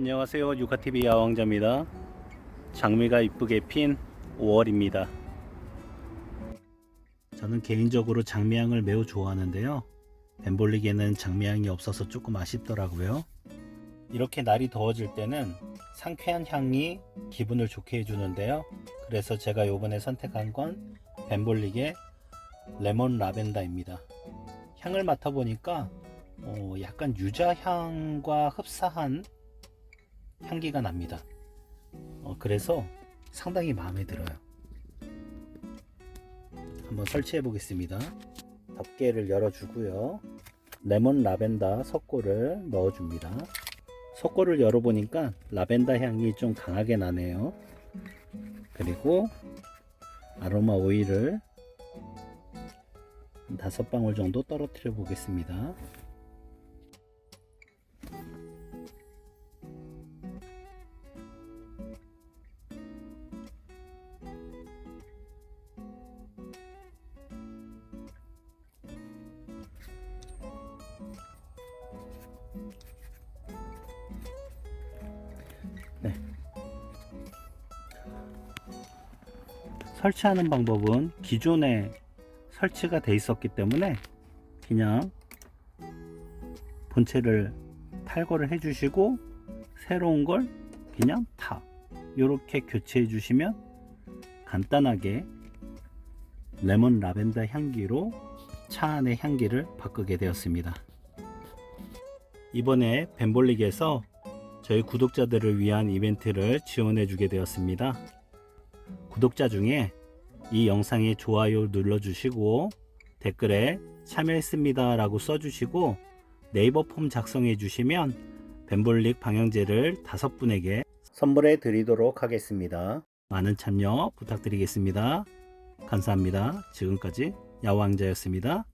안녕하세요. 유카TV 야왕자입니다. 장미가 이쁘게 핀 5월입니다. 저는 개인적으로 장미향을 매우 좋아하는데요. 벤볼릭에는 장미향이 없어서 조금 아쉽더라고요. 이렇게 날이 더워질 때는 상쾌한 향이 기분을 좋게 해주는데요. 그래서 제가 요번에 선택한 건 벤볼릭의 레몬 라벤더입니다. 향을 맡아보니까 어, 약간 유자향과 흡사한 향기가 납니다. 어, 그래서 상당히 마음에 들어요. 한번 설치해 보겠습니다. 덮개를 열어주고요. 레몬 라벤더 석고를 넣어줍니다. 석고를 열어보니까 라벤더 향이 좀 강하게 나네요. 그리고 아로마 오일을 한 다섯 방울 정도 떨어뜨려 보겠습니다. 설치하는 방법은 기존에 설치가 돼 있었기 때문에 그냥 본체를 탈거를 해주시고 새로운 걸 그냥 타 이렇게 교체해 주시면 간단하게 레몬 라벤더 향기로 차 안의 향기를 바꾸게 되었습니다. 이번에 벤볼릭에서 저희 구독자들을 위한 이벤트를 지원해 주게 되었습니다. 구독자 중에 이 영상에 좋아요 눌러주시고 댓글에 참여했습니다 라고 써주시고 네이버 폼 작성해 주시면 벤볼릭 방향제를 다섯 분에게 선물해 드리도록 하겠습니다. 많은 참여 부탁드리겠습니다. 감사합니다. 지금까지 야왕자였습니다.